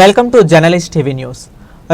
Welcome to journalist TV news.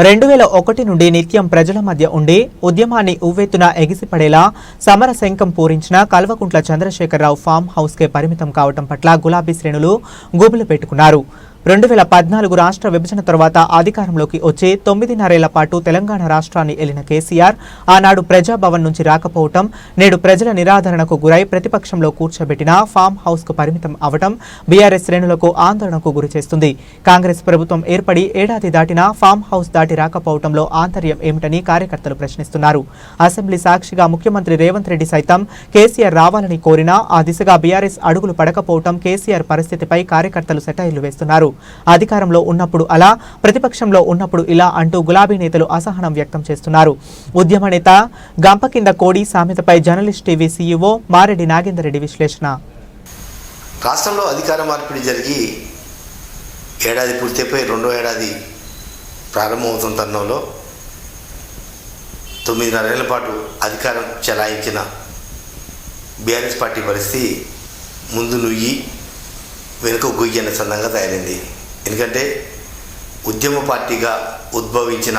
రెండు వేల ఒకటి నుండి నిత్యం ప్రజల మధ్య ఉండి ఉద్యమాన్ని ఉవ్వెత్తున ఎగిసిపడేలా సమర శంఖం పూరించిన కల్వకుంట్ల చంద్రశేఖరరావు ఫామ్ హౌస్కే పరిమితం కావటం పట్ల గులాబీ శ్రేణులు గుబులు పెట్టుకున్నారు. రెండు వేల పద్నాలుగు రాష్ట్ర విభజన తర్వాత అధికారంలోకి వచ్చే తొమ్మిదిన్నరేళ్ళ పాటు తెలంగాణ రాష్ట్రాన్ని ఏలిన కేసీఆర్ ఆనాడు ప్రజాభవన్ నుంచి రాకపోవటం నేడు ప్రజల నిరాధరణకు గురై ప్రతిపక్షంలో కూర్చోబెట్టిన ఫామ్ హౌస్కు పరిమితం అవటం బీఆర్ఎస్ శ్రేణులకు ఆందోళనకు గురి చేస్తుంది. కాంగ్రెస్ ప్రభుత్వం ఏర్పడి ఏడాది దాటినా ఫామ్ హౌస్ దాటి రాకపోవటంలో ఆంతర్యం ఏమిటని కార్యకర్తలు ప్రశ్నిస్తున్నారు. అసెంబ్లీ సాక్షిగా ముఖ్యమంత్రి రేవంత్ రెడ్డి సైతం కేసీఆర్ రావాలని కోరినా ఆ దిశగా బీఆర్ఎస్ అడుగులు పడకపోవటం కేసీఆర్ పరిస్థితిపై కార్యకర్తలు సెటైర్లు వేస్తున్నారు. అధికారంలో ఉన్నప్పుడు అలా ప్రతిపక్షంలో ఉన్నప్పుడు ఇలా అంటూ గులాబీ నేతలు అసహనం వ్యక్తం చేస్తున్నారు. ఉద్యమ నేత గంప కింద కోడి సామెతపై journalist TV CEO Mareddy Nagender Reddy విశ్లేషణ. రాష్ట్రంలో అధికార మార్పిడి జరిగి ఏడాది పూర్తయిపోయి రెండో ఏడాది ప్రారంభమవుతున్న తరుణంలో తొమ్మిదిన్నరేళ్ళ పాటు అధికారం చెలాయించిన బీఆర్ఎస్ పార్టీ పరిస్థితి ముందు నుయ్యి వెనుక గొయ్యి అన్న సందంగా తయారైంది. ఎందుకంటే ఉద్యమ పార్టీగా ఉద్భవించిన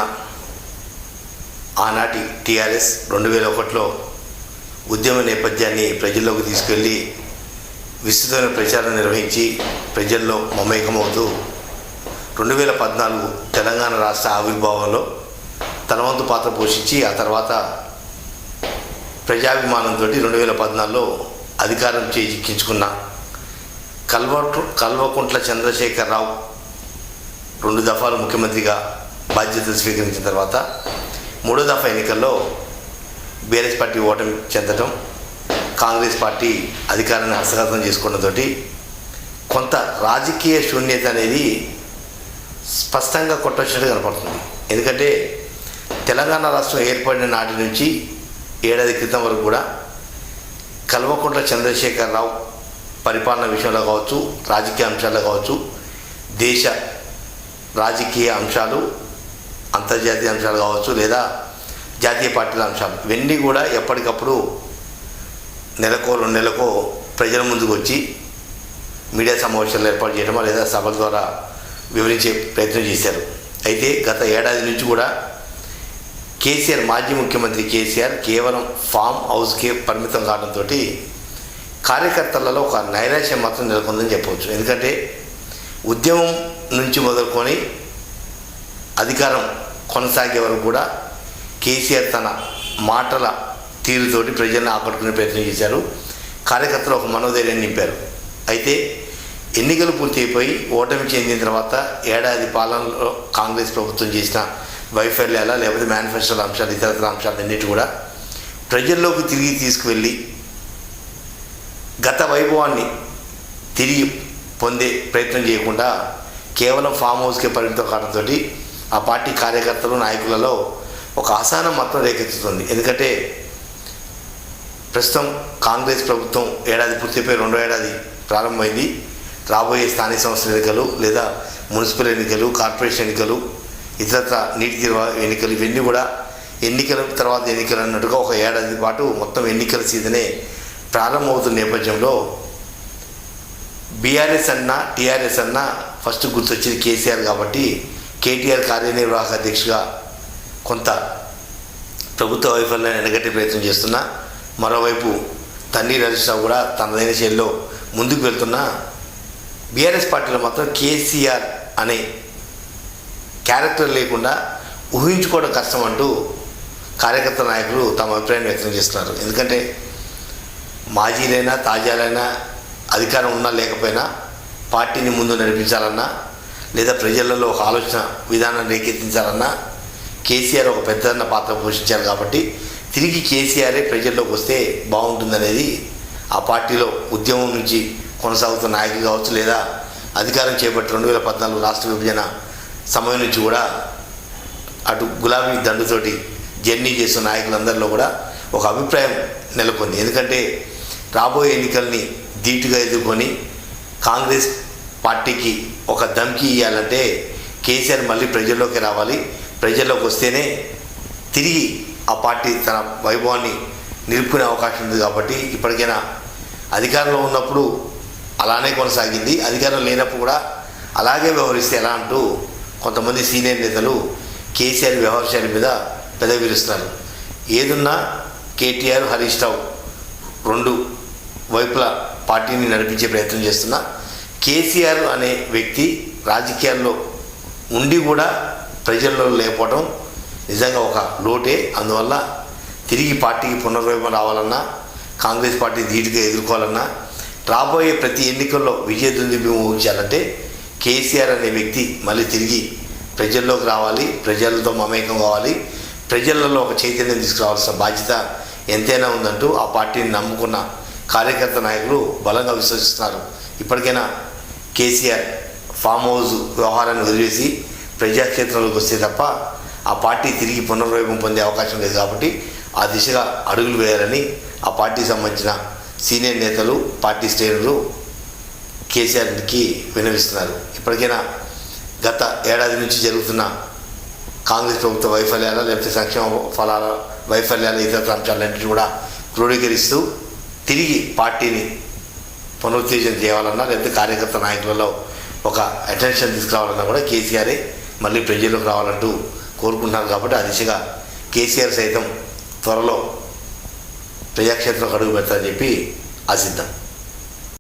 ఆనాటి టీఆర్ఎస్ రెండు వేల ఒకటిలో ఉద్యమ నేపథ్యాన్ని ప్రజల్లోకి తీసుకెళ్ళి విస్తృతమైన ప్రచారం నిర్వహించి ప్రజల్లో మమేకమవుతూ రెండు వేల పద్నాలుగు తెలంగాణ రాష్ట్ర ఆవిర్భావంలో తన వంతు పాత్ర పోషించి ఆ తర్వాత ప్రజాభిమానంతో రెండు వేల పద్నాలుగులో అధికారం చేజిక్కించుకున్న కల్వటు కల్వకుంట్ల చంద్రశేఖరరావు రెండు దఫాలు ముఖ్యమంత్రిగా బాధ్యతలు స్వీకరించిన తర్వాత మూడో దఫా ఎన్నికల్లో బీఆర్ఎస్ పార్టీ ఓటమి చెందడం కాంగ్రెస్ పార్టీ అధికారాన్ని హస్తగతం చేసుకోవడంతో కొంత రాజకీయ శూన్యత అనేది స్పష్టంగా కొట్టొచ్చినట్టు కనపడుతుంది. ఎందుకంటే తెలంగాణ రాష్ట్రం ఏర్పడిన నాటి నుంచి ఏడాది క్రితం వరకు కూడా కల్వకుంట్ల చంద్రశేఖరరావు పరిపాలన విషయంలో కావచ్చు రాజకీయ అంశాల్లో కావచ్చు దేశ రాజకీయ అంశాలు అంతర్జాతీయ అంశాలు కావచ్చు లేదా జాతీయ పార్టీల అంశాలు. ఇవన్నీ కూడా ఎప్పటికప్పుడు నెలకో రెండు నెలకో ప్రజల ముందుకు వచ్చి మీడియా సమావేశాలు ఏర్పాటు చేయడమో లేదా సభల ద్వారా వివరించే ప్రయత్నం చేశారు. అయితే గత ఏడాది నుంచి కూడా కేసీఆర్ మాజీ ముఖ్యమంత్రి కేసీఆర్ కేవలం ఫామ్ హౌస్కే పరిమితం కావడంతో కార్యకర్తలలో ఒక నైరాశ్యం మాత్రం నెలకొందని చెప్పవచ్చు. ఎందుకంటే ఉద్యమం నుంచి మొదలుకొని అధికారం కొనసాగే వరకు కూడా కేసీఆర్ తన మాటల తీరుతోటి ప్రజలను ఆకట్టుకునే ప్రయత్నం చేశారు. కార్యకర్తలు ఒక మనోధైర్యాన్ని నింపారు. అయితే ఎన్నికలు పూర్తయిపోయి ఓటమి చెందిన తర్వాత ఏడాది పాలనలో కాంగ్రెస్ ప్రభుత్వం చేసిన వైఫల్యాల లేకపోతే మేనిఫెస్టోల అంశాలు ఇతరత్ర అంశాలు అన్నిటి కూడా ప్రజల్లోకి తిరిగి తీసుకువెళ్ళి గత వైభవాన్ని తిరిగి పొందే ప్రయత్నం చేయకుండా కేవలం ఫామ్ హౌస్కే పరిమితం కావడంతో ఆ పార్టీ కార్యకర్తలు నాయకులలో ఒక అసహనం మాత్రం రేకెత్తుతుంది. ఎందుకంటే ప్రస్తుతం కాంగ్రెస్ ప్రభుత్వం ఏడాది పూర్తిపోయి రెండో ఏడాది ప్రారంభమైంది. రాబోయే స్థానిక సంస్థల ఎన్నికలు లేదా మున్సిపల్ ఎన్నికలు కార్పొరేషన్ ఎన్నికలు ఇతరత్ర నీటి తీర్వ ఎన్నికలు ఇవన్నీ కూడా ఎన్నికల తర్వాత ఎన్నికలు అన్నట్టుగా ఒక ఏడాది పాటు మొత్తం ఎన్నికల సీజనే ప్రారంభమవుతున్న నేపథ్యంలో బీఆర్ఎస్ అన్నా టీఆర్ఎస్ అన్నా ఫస్ట్ గుర్తొచ్చేది కేసీఆర్ కాబట్టి కేటీఆర్ కార్యనిర్వాహక అధ్యక్షుగా కొంత ప్రభుత్వ వైఫల్యాన్ని ఎనగట్టే ప్రయత్నం చేస్తున్నా మరోవైపు తన్నీర్ హరీష్ కూడా తనదైన శైలిలో ముందుకు వెళ్తున్నా బీఆర్ఎస్ పార్టీలో మాత్రం కేసీఆర్ అనే క్యారెక్టర్ లేకుండా ఊహించుకోవడం కష్టం అంటూ కార్యకర్త నాయకులు తమ అభిప్రాయాన్ని వ్యక్తం చేస్తున్నారు. ఎందుకంటే మాజీలైనా తాజాలైనా అధికారం ఉన్నా లేకపోయినా పార్టీని ముందు నడిపించాలన్నా లేదా ప్రజలలో ఒక ఆలోచన విధానాన్ని రేకెత్తించాలన్నా కేసీఆర్ ఒక పెద్దన్న పాత్ర పోషించారు కాబట్టి తిరిగి కేసీఆరే ప్రజల్లోకి వస్తే బాగుంటుందనేది ఆ పార్టీలో ఉద్యమం నుంచి కొనసాగుతున్న నాయకులు కావచ్చు లేదా అధికారం చేపట్టి రెండు వేల పద్నాలుగు రాష్ట్ర విభజన సమయం నుంచి కూడా అటు గులాబీ దండుతోటి జర్నీ చేస్తున్న నాయకులందరిలో కూడా ఒక అభిప్రాయం నెలకొంది. ఎందుకంటే రాబోయే ఎన్నికల్ని ధీటుగా ఎదుర్కొని కాంగ్రెస్ పార్టీకి ఒక ధమ్కి ఇవ్వాలంటే కేసీఆర్ మళ్ళీ ప్రజల్లోకి రావాలి. ప్రజల్లోకి వస్తేనే తిరిగి ఆ పార్టీ తన వైభవాన్ని నిలుపుకునే అవకాశం ఉంది కాబట్టి ఇప్పటికైనా అధికారంలో ఉన్నప్పుడు అలానే కొనసాగింది. అధికారం లేనప్పుడు కూడా అలాగే వ్యవహరిస్తే ఎలా అంటూ కొంతమంది సీనియర్ నేతలు కేసీఆర్ వ్యవహార మీద పెదవిరుస్తున్నారు. ఏదున్నా కేటీఆర్ హరీష్ రావు రెండు వైపులా పార్టీని నడిపించే ప్రయత్నం చేస్తున్నా. కేసీఆర్ అనే వ్యక్తి రాజకీయాల్లో ఉండి కూడా ప్రజల్లో లేకపోవడం నిజంగా ఒక లోటే. అందువల్ల తిరిగి పార్టీకి పునర్వైపు రావాలన్నా కాంగ్రెస్ పార్టీ ధీటుగా ఎదుర్కోవాలన్నా రాబోయే ప్రతి ఎన్నికల్లో విజయదుందుబి ఊహించాలంటే కేసీఆర్ అనే వ్యక్తి మళ్ళీ తిరిగి ప్రజల్లోకి రావాలి ప్రజలతో మమేకం కావాలి ప్రజలలో ఒక చైతన్యం తీసుకురావాల్సిన బాధ్యత ఎంతైనా ఉందంటూ ఆ పార్టీని నమ్ముకున్న కార్యకర్త నాయకులు బలంగా విశ్వసిస్తున్నారు. ఇప్పటికైనా కేసీఆర్ ఫామ్ హౌస్ వ్యవహారాన్ని వదిలేసి ప్రజాక్షేత్రంలోకి వస్తే తప్ప ఆ పార్టీ తిరిగి పునర్వైభవం పొందే అవకాశం లేదు కాబట్టి ఆ దిశగా అడుగులు వేయాలని ఆ పార్టీకి సంబంధించిన సీనియర్ నేతలు పార్టీ శ్రేణులు కేసీఆర్కి వినవిస్తున్నారు ఇప్పటికైనా గత ఏడాది నుంచి జరుగుతున్న కాంగ్రెస్ ప్రభుత్వ వైఫల్యాలు లేకపోతే సంక్షేమ ఫలాల వైఫల్యాలు ఇతర అంశాలన్నింటినీ కూడా క్రోడీకరిస్తూ తిరిగి పార్టీని పునరుత్తేజం చేయాలన్నా లేకపోతే కార్యకర్త నాయకులలో ఒక అటెన్షన్ తీసుకురావాలన్నా కూడా కేసీఆరే మళ్ళీ ప్రజల్లోకి రావాలంటూ కోరుకుంటున్నారు కాబట్టి ఆ దిశగా కేసీఆర్ సైతం త్వరలో ప్రజాక్షేత్రంలో అడుగు పెడతారని చెప్పి ఆశిద్దాం.